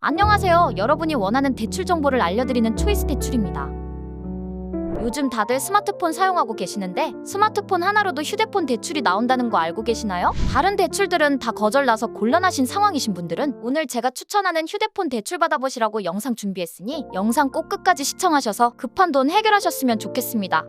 안녕하세요. 여러분이 원하는 대출 정보를 알려드리는 초이스 대출입니다. 요즘 다들 스마트폰 사용하고 계시는데 스마트폰 하나로도 휴대폰 대출이 나온다는 거 알고 계시나요? 다른 대출들은 다 거절나서 곤란하신 상황이신 분들은 오늘 제가 추천하는 휴대폰 대출 받아보시라고 영상 준비했으니 영상 꼭 끝까지 시청하셔서 급한 돈 해결하셨으면 좋겠습니다.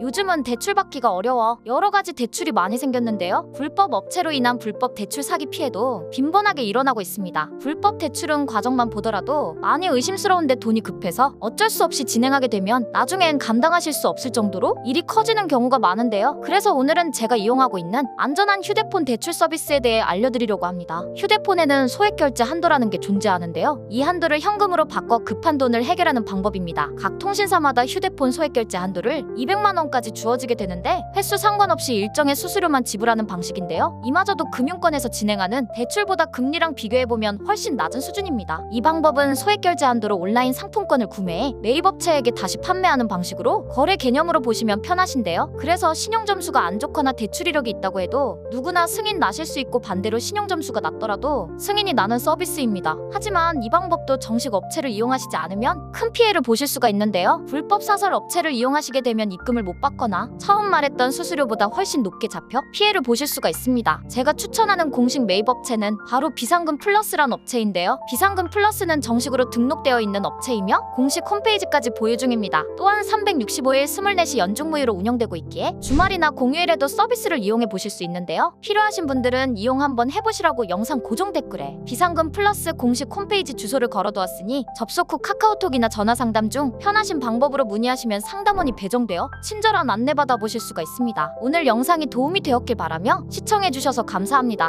요즘은 대출 받기가 어려워 여러 가지 대출이 많이 생겼는데요. 불법 업체로 인한 불법 대출 사기 피해도 빈번하게 일어나고 있습니다. 불법 대출은 과정만 보더라도 많이 의심스러운데 돈이 급해서 어쩔 수 없이 진행하게 되면 나중엔 감당하실 수 없을 정도로 일이 커지는 경우가 많은데요. 그래서 오늘은 제가 이용하고 있는 안전한 휴대폰 대출 서비스에 대해 알려드리려고 합니다. 휴대폰에는 소액 결제 한도라는 게 존재하는데요. 이 한도를 현금으로 바꿔 급한 돈을 해결하는 방법입니다. 각 통신사마다 휴대폰 소액 결제 한도를 200만 원 까지 주어지게 되는데 횟수 상관없이 일정의 수수료만 지불하는 방식인데요. 이마저도 금융권에서 진행하는 대출보다 금리랑 비교해 보면 훨씬 낮은 수준입니다. 이 방법은 소액 결제 한도로 온라인 상품권을 구매해 매입업체에게 다시 판매하는 방식으로 거래 개념으로 보시면 편하신데요. 그래서 신용 점수가 안 좋거나 대출 이력이 있다고 해도 누구나 승인 나실 수 있고 반대로 신용 점수가 낮더라도 승인이 나는 서비스입니다. 하지만 이 방법도 정식 업체를 이용하시지 않으면 큰 피해를 보실 수가 있는데요. 불법 사설 업체를 이용하시게 되면 입금을 못 받거나 처음 말했던 수수료보다 훨씬 높게 잡혀 피해를 보실 수가 있습니다. 제가 추천하는 공식 매입 업체는 바로 비상금 플러스란 업체인데요. 비상금 플러스는 정식으로 등록되어 있는 업체이며 공식 홈페이지까지 보유 중입니다. 또한 365일 24시 연중 무휴로 운영되고 있기에 주말이나 공휴일에도 서비스를 이용해 보실 수 있는데요. 필요하신 분들은 이용 한번 해보시라고 영상 고정 댓글에 비상금 플러스 공식 홈페이지 주소를 걸어두었으니 접속 후 카카오톡이나 전화 상담 중 편하신 방법으로 문의하시면 상담원이 배정되어 친절한 안내 받아보실 수가 있습니다. 오늘 영상이 도움이 되었길 바라며 시청해주셔서 감사합니다.